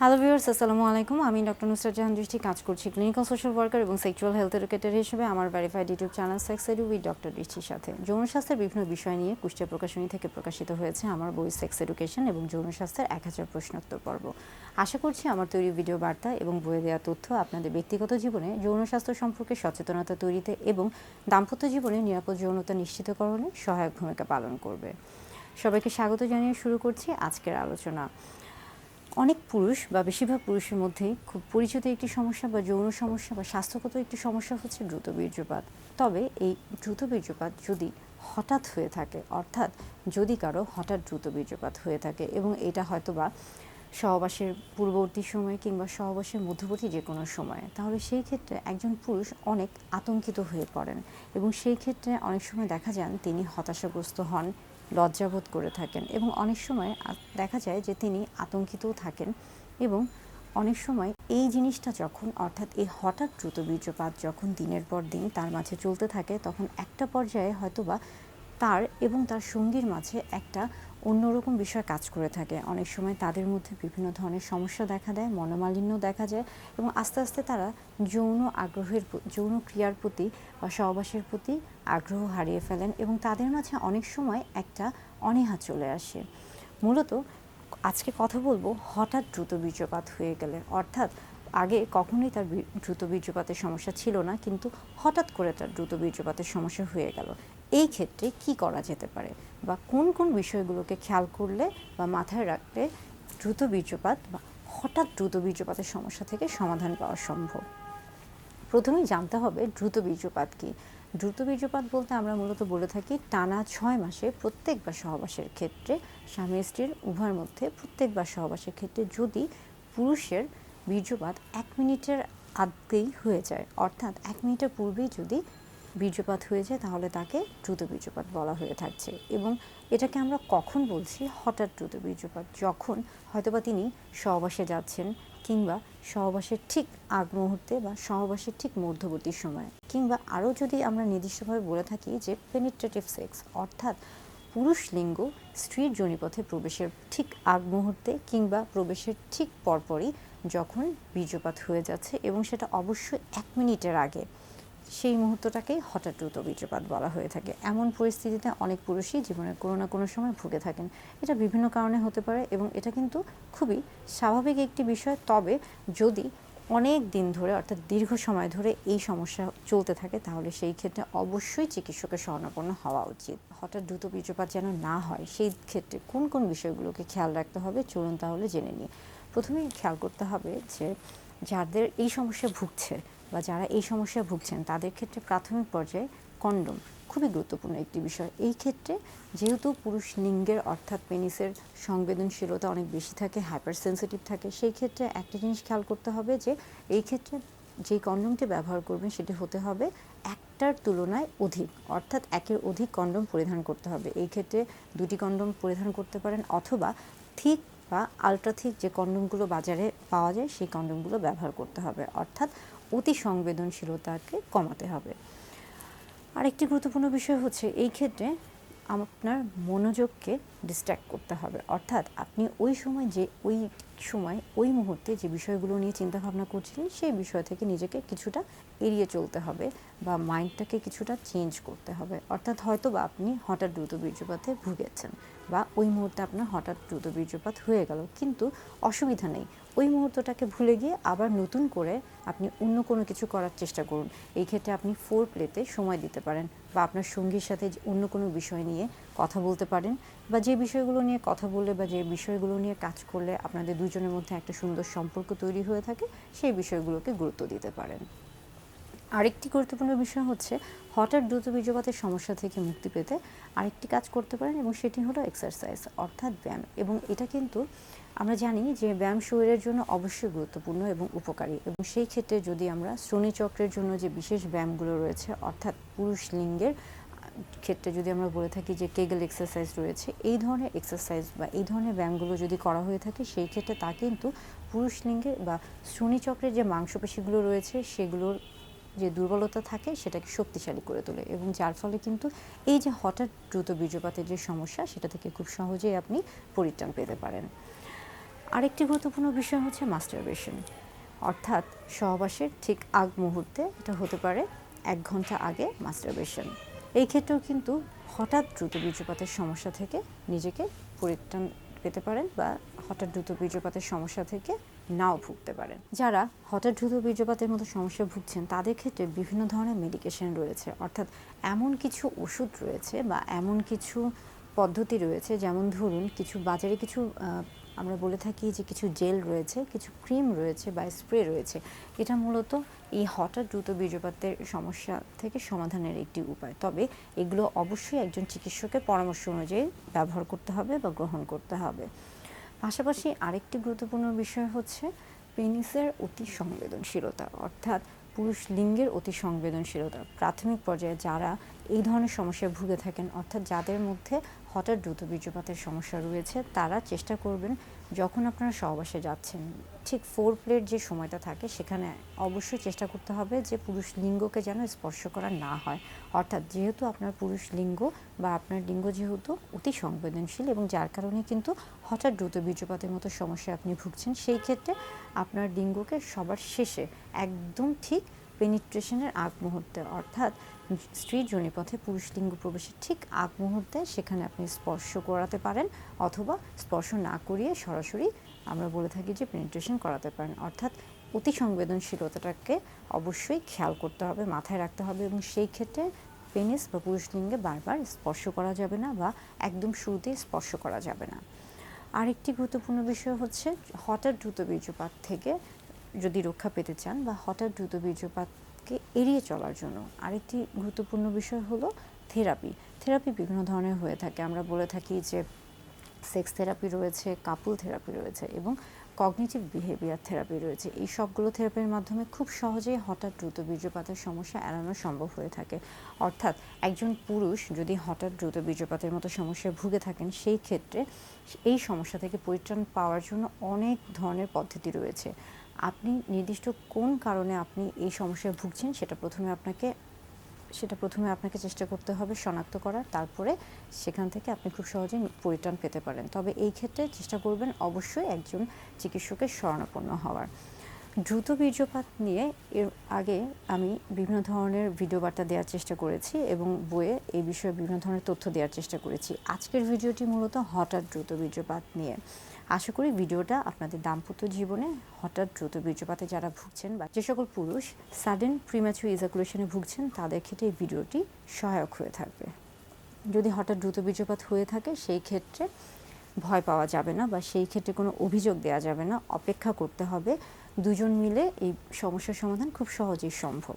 Hello viewers আসসালামু আলাইকুম। আমি ডক্টর নুসরাত জাহান, দৃষ্টি কাজ করছি ক্লিনিক্যাল সোশ্যাল ওয়ার্কার এবং সেক্সুয়াল হেলথ এডুকেটর হিসেবে আমার verified YouTube channel sex edu with doctor দৃষ্টির সাথে। যৌন স্বাস্থ্যের বিভিন্ন বিষয় নিয়ে কুষ্টিয়া প্রকাশনী থেকে প্রকাশিত হয়েছে আমার বই সেক্স এডুকেশন এবং যৌন স্বাস্থ্যের এক হাজার প্রশ্নোত্তর পর্ব। আশা করছি আমার তৈরি ভিডিও বার্তা এবং বইয়ে দেওয়া তথ্য আপনাদের ব্যক্তিগত জীবনে যৌন স্বাস্থ্য সম্পর্কে সচেতনতা তৈরিতে এবং দাম্পত্য জীবনে নিরাপদ যৌনতা নিশ্চিতকরণে সহায়ক ভূমিকা পালন করবে। সবাইকে স্বাগত জানিয়ে শুরু করছি আজকের আলোচনা। অনেক পুরুষ বা বেশিরভাগ পুরুষের মধ্যেই খুব পরিচিত একটি সমস্যা বা যৌন সমস্যা বা স্বাস্থ্যগত একটি সমস্যা হচ্ছে দ্রুত বীর্যপাত। তবে এই দ্রুত বীর্যপাত যদি হঠাৎ হয়ে থাকে, অর্থাৎ যদি কারও হঠাৎ দ্রুত বীর্যপাত হয়ে থাকে এবং এটা হয়তো বা সহবাসের পূর্ববর্তী সময়ে কিংবা সহবাসের মধ্যবর্তী যে কোনো সময়ে, তাহলে সেই ক্ষেত্রে একজন পুরুষ অনেক আতঙ্কিত হয়ে পড়েন এবং সেই ক্ষেত্রে অনেক সময় দেখা যান তিনি হতাশাগ্রস্ত হন লজ্জাবোধ করে থাকেন এবং অনেক সময় দেখা যায় যে তিনি আতঙ্কিতও থাকেন এবং অনেক সময় এই জিনিসটা যখন, অর্থাৎ এই হঠাৎ দ্রুত বীর্যপাত যখন দিনের পর দিন তার মাঝে চলতে থাকে, তখন একটা পর্যায়ে হয়তোবা তার এবং তার সঙ্গীর মাঝে একটা অন্যরকম বিষয় কাজ করে থাকে। অনেক সময় তাদের মধ্যে বিভিন্ন ধরনের সমস্যা দেখা দেয়, মনোমালিন্য দেখা যায় এবং আস্তে আস্তে তারা যৌন আগ্রহের যৌন ক্রিয়ার প্রতি বা সহবাসের প্রতি আগ্রহ হারিয়ে ফেলেন এবং তাদের মাঝে অনেক সময় একটা অনীহা চলে আসে। মূলত আজকে কথা বলব হঠাৎ দ্রুত বীর্যপাত হয়ে গেলে। অর্থাৎ আগে কখনোই তার দ্রুত বীর্যপাতের সমস্যা ছিল না, কিন্তু হঠাৎ করে তার দ্রুত বীর্যপাতের সমস্যা হয়ে গেল। এই ক্ষেত্রে কি করা যেতে পারে? বা কোন কোন বিষয়গুলোকে খেয়াল করলে বা মাথায় রাখলে দ্রুত বীর্যপাত বা হঠাৎ দ্রুত বীর্যপাতের সমস্যা থেকে সমাধান পাওয়া সম্ভব? প্রথমেই জানতে হবে দ্রুত বীর্যপাত কি? দ্রুত বীর্যপাত বলতে আমরা মূলত বলে থাকি টানা ছয় মাসে প্রত্যেকবার সহবাসের ক্ষেত্রে স্বামী স্ত্রীর উভয়ের মধ্যে প্রত্যেকবার সহবাসের ক্ষেত্রে যদি পুরুষের বীর্যপাত এক মিনিটের আগেই হয়ে যায়, অর্থাৎ এক মিনিটের পূর্বেই যদি বীর্যপাত হয়ে যায়, তাহলে তাকে দ্রুত বীর্যপাত বলা হয়ে থাকছে। এবং এটাকে আমরা কখন বলছি? হঠাৎ দ্রুত বীর্যপাত যখন হয়তোবা তিনি সহবাসে যাচ্ছেন কিংবা সহবাসের ঠিক আগ মুহূর্তে বা সহবাসের ঠিক মধ্যবর্তী সময়ে, কিংবা আরও যদি আমরা নির্দিষ্টভাবে বলে থাকি যে পেনিট্রেটিভ সেক্স অর্থাৎ পুরুষ লিঙ্গ স্ত্রীর জনিপথে প্রবেশের ঠিক আগ মুহূর্তে কিংবা প্রবেশের ঠিক পরপরই যখন বীর্যপাত হয়ে যাচ্ছে এবং সেটা অবশ্যই এক মিনিটের আগে সেই মুহূর্তটাকেই হঠাৎ দ্রুত বীর্যপাত বলা হয়ে থাকে। এমন পরিস্থিতিতে অনেক পুরুষই জীবনের কোনো না কোনো সময় ভুগে থাকেন। এটা বিভিন্ন কারণে হতে পারে এবং এটা কিন্তু খুবই স্বাভাবিক একটি বিষয়। তবে যদি অনেক দিন ধরে অর্থাৎ দীর্ঘ সময় ধরে এই সমস্যা চলতে থাকে, তাহলে সেই ক্ষেত্রে অবশ্যই চিকিৎসকের শরণাপন্ন হওয়া উচিত। হঠাৎ দ্রুত বীর্যপাত যেন না হয়, সেই ক্ষেত্রে কোন কোন বিষয়গুলোকে খেয়াল রাখতে হবে, চলুন তাহলে জেনে নিই। প্রথমেই খেয়াল করতে হবে যে যাদের এই সমস্যা ভুগছে বা যারা এই সমস্যায় ভুগছেন, তাদের ক্ষেত্রে প্রাথমিক পর্যায়ে কন্ডোম খুবই গুরুত্বপূর্ণ একটি বিষয়। এই ক্ষেত্রে যেহেতু পুরুষ লিঙ্গের অর্থাৎ পেনিসের সংবেদনশীলতা অনেক বেশি থাকে হাইপার সেন্সিটিভ থাকে, সেই ক্ষেত্রে একটা জিনিস খেয়াল করতে হবে যে এই ক্ষেত্রে যেই কন্ডোমটি ব্যবহার করবেন সেটি হতে হবে একটার তুলনায় অধিক, অর্থাৎ একের অধিক কন্ডোম পরিধান করতে হবে। এই ক্ষেত্রে দুটি কন্ডোম পরিধান করতে পারেন অথবা থিক বা আলট্রা থিক যে কন্ডোমগুলো বাজারে পাওয়া যায়, সেই কন্ডোমগুলো ব্যবহার করতে হবে। অর্থাৎ অতি সংবেদনশীলতাকে কমাতে হবে। আরেকটি গুরুত্বপূর্ণ বিষয় হচ্ছে, এই ক্ষেত্রে আপনার মনোযোগকে ডিস্ট্র্যাক্ট করতে হবে। অর্থাৎ আপনি ওই সময় যে, ওই সময় ওই মুহূর্তে যে বিষয়গুলো নিয়ে চিন্তা ভাবনা করছিলেন, সেই বিষয় থেকে নিজেকে কিছুটা এড়িয়ে চলতে হবে বা মাইন্ডটাকে কিছুটা চেঞ্জ করতে হবে। অর্থাৎ হয়তো বা আপনি হঠাৎ দ্রুত বীর্যপাতে ভুগেছেন বা ওই মুহূর্তে আপনার হঠাৎ দ্রুত বীর্যপাত হয়ে গেল, কিন্তু অসুবিধা নেই। ওই মুহূর্তটাকে ভুলে গিয়ে আবার নতুন করে আপনি অন্য কোনো কিছু করার চেষ্টা করুন। এই ক্ষেত্রে আপনি ফোর প্লেতে সময় দিতে পারেন বা আপনার সঙ্গীর সাথে অন্য কোনো বিষয় নিয়ে কথা বলতে পারেন বা যে বিষয়গুলো নিয়ে কথা বললে বা যে বিষয়গুলো নিয়ে কাজ করলে আপনাদের দুজনের মধ্যে একটা সুন্দর সম্পর্ক তৈরি হয়ে থাকে, সেই বিষয়গুলোকে গুরুত্ব দিতে পারেন। আরেকটি গুরুত্বপূর্ণ বিষয় হচ্ছে, হঠাৎ দ্রুত বীর্যপাতের সমস্যা থেকে মুক্তি পেতে আরেকটি কাজ করতে পারেন এবং সেটি হলো এক্সারসাইজ অর্থাৎ ব্যায়াম। এবং এটা কিন্তু আমরা জানি যে ব্যায়াম শরীরের জন্য অবশ্যই গুরুত্বপূর্ণ এবং উপকারী। এবং সেই ক্ষেত্রে যদি আমরা শ্রোণী চক্রের জন্য যে বিশেষ ব্যায়ামগুলো রয়েছে, অর্থাৎ পুরুষ লিঙ্গের ক্ষেত্রে যদি আমরা বলে থাকি যে কেগেল এক্সারসাইজ রয়েছে, এই ধরনের এক্সারসাইজ বা এই ধরনের ব্যায়ামগুলো যদি করা হয়ে থাকে, সেই ক্ষেত্রে তা কিন্তু পুরুষ লিঙ্গে বা শ্রোণী চক্রের যে মাংসপেশিগুলো রয়েছে, সেগুলোর যে দুর্বলতা থাকে, সেটাকে শক্তিশালী করে তোলে এবং যার ফলে কিন্তু এই যে হঠাৎ দ্রুত বীর্যপাতের যে সমস্যা, সেটা থেকে খুব সহজেই আপনি পরিত্রাণ পেতে পারেন। আরেকটি গুরুত্বপূর্ণ বিষয় হচ্ছে মাস্টারবেশন অর্থাৎ সহবাসের ঠিক আগ মুহূর্তে এটা হতে পারে এক ঘণ্টা আগে মাস্টারবেশন এই ক্ষেত্রেও কিন্তু হঠাৎ দ্রুত বীর্যপাতের সমস্যা থেকে নিজেকে পরিত্রাণ পেতে পারেন বা হঠাৎ দ্রুত বীর্যপাতের সমস্যা থেকে নাও ভুগতে পারেন। যারা হঠাৎ দ্রুত বীর্যপাতের মতো সমস্যা ভুগছেন, তাদের ক্ষেত্রে বিভিন্ন ধরনের মেডিকেশন রয়েছে। অর্থাৎ এমন কিছু ওষুধ রয়েছে বা এমন কিছু পদ্ধতি রয়েছে, যেমন ধরুন কিছু বাজারে কিছু আমরা বলে থাকি যে কিছু জেল রয়েছে, কিছু ক্রিম রয়েছে বা স্প্রে রয়েছে। এটা মূলত এই হঠাৎ দ্রুত বীর্যপাতের সমস্যা থেকে সমাধানের একটি উপায়। তবে এগুলো অবশ্যই একজন চিকিৎসকের পরামর্শ অনুযায়ী ব্যবহার করতে হবে বা গ্রহণ করতে হবে। পাশাপাশি আরেকটি গুরুত্বপূর্ণ বিষয় হচ্ছে পেনিসের অতি সংবেদনশীলতা, অর্থাৎ পুরুষ লিঙ্গের অতি সংবেদনশীলতা। প্রাথমিক পর্যায়ে যারা এই ধরনের সমস্যায় ভুগে থাকেন, অর্থাৎ যাদের মধ্যে হঠাৎ দ্রুত বীর্যপাতের সমস্যা রয়েছে, তারা চেষ্টা করবেন যখন আপনারা সহবাসে যাচ্ছেন। ঠিক ফোর প্লেট যে সময়টা থাকে, সেখানে অবশ্যই চেষ্টা করতে হবে যে পুরুষ লিঙ্গকে যেন স্পর্শ করা না হয়। অর্থাৎ যেহেতু আপনার পুরুষ লিঙ্গ বা আপনার লিঙ্গ যেহেতু অতি সংবেদনশীল এবং যার কারণে কিন্তু হঠাৎ দ্রুত বীর্যপাতের মতো সমস্যায় আপনি ভুগছেন, সেই ক্ষেত্রে আপনার লিঙ্গকে সবার শেষে একদম ঠিক পেনিট্রেশনের আগ মুহূর্তে, অর্থাৎ স্ত্রী জনিপথে পুরুষ লিঙ্গ প্রবেশের ঠিক আগ মুহূর্তে সেখানে আপনি স্পর্শ করাতে পারেন অথবা স্পর্শ না করিয়ে সরাসরি আমরা বলে থাকি যে পেনিট্রেশন করাতে পারেন। অর্থাৎ অতি সংবেদনশীলতাটাকে অবশ্যই খেয়াল করতে হবে, মাথায় রাখতে হবে এবং সেই ক্ষেত্রে পেনিস বা পুরুষ লিঙ্গে বারবার স্পর্শ করা যাবে না বা একদম শুরুতেই স্পর্শ করা যাবে না। আরেকটি গুরুত্বপূর্ণ বিষয় হচ্ছে হঠাৎ দ্রুত বীর্যপাত থেকে যদি রক্ষা পেতে চান বা হঠাৎ দ্রুত বীর্যপাতকে এড়িয়ে চলার জন্য আরেকটি গুরুত্বপূর্ণ বিষয় হলো থেরাপি। থেরাপি বিভিন্ন ধরনের হয়ে থাকে। আমরা বলে থাকি যে সেক্স থেরাপি রয়েছে, কাপুল থেরাপি রয়েছে এবং কগনিটিভ বিহেভিয়ার থেরাপি রয়েছে। এই সবগুলো থেরাপির মাধ্যমে খুব সহজেই হঠাৎ দ্রুত বীর্যপাতের সমস্যা এড়ানো সম্ভব হয়ে থাকে। অর্থাৎ একজন পুরুষ যদি হঠাৎ দ্রুত বীর্যপাতের মতো সমস্যায় ভুগে থাকেন, সেই ক্ষেত্রে এই সমস্যা থেকে পরিত্রাণ পাওয়ার জন্য অনেক ধরনের পদ্ধতি রয়েছে। আপনি নির্দিষ্ট কোন কারণে আপনি এই সমস্যায় ভুগছেন সেটা প্রথমে আপনাকে, সেটা প্রথমে আপনাকে চেষ্টা করতে হবে শনাক্ত করার। তারপরে সেখান থেকে আপনি খুব সহজেই পরিত্রাণ পেতে পারেন। তবে এই ক্ষেত্রে চেষ্টা করবেন অবশ্যই একজন চিকিৎসকের শরণাপন্ন হওয়ার। দ্রুত বীর্যপাত নিয়ে এর আগে আমি বিভিন্ন ধরনের ভিডিও বার্তা দেওয়ার চেষ্টা করেছি এবং বইয়ে এই বিষয়ে বিভিন্ন ধরনের তথ্য দেওয়ার চেষ্টা করেছি। আজকের ভিডিওটি মূলত হঠাৎ দ্রুত বীর্যপাত নিয়ে। আশা করি ভিডিওটা আপনাদের দাম্পত্য জীবনে হঠাৎ দ্রুত বীর্যপাতে যারা ভুগছেন বা যে সকল পুরুষ সাডেন প্রিম্যাচুর ইজাকুলেশনে ভুগছেন, তাদের ক্ষেত্রে এই ভিডিওটি সহায়ক হয়ে থাকবে। যদি হঠাৎ দ্রুত বীর্যপাত হয়ে থাকে, সেই ক্ষেত্রে ভয় পাওয়া যাবে না বা সেই ক্ষেত্রে কোনো অভিযোগ দেওয়া যাবে না। অপেক্ষা করতে হবে দুজন মিলে এই সমস্যার সমাধান খুব সহজেই সম্ভব।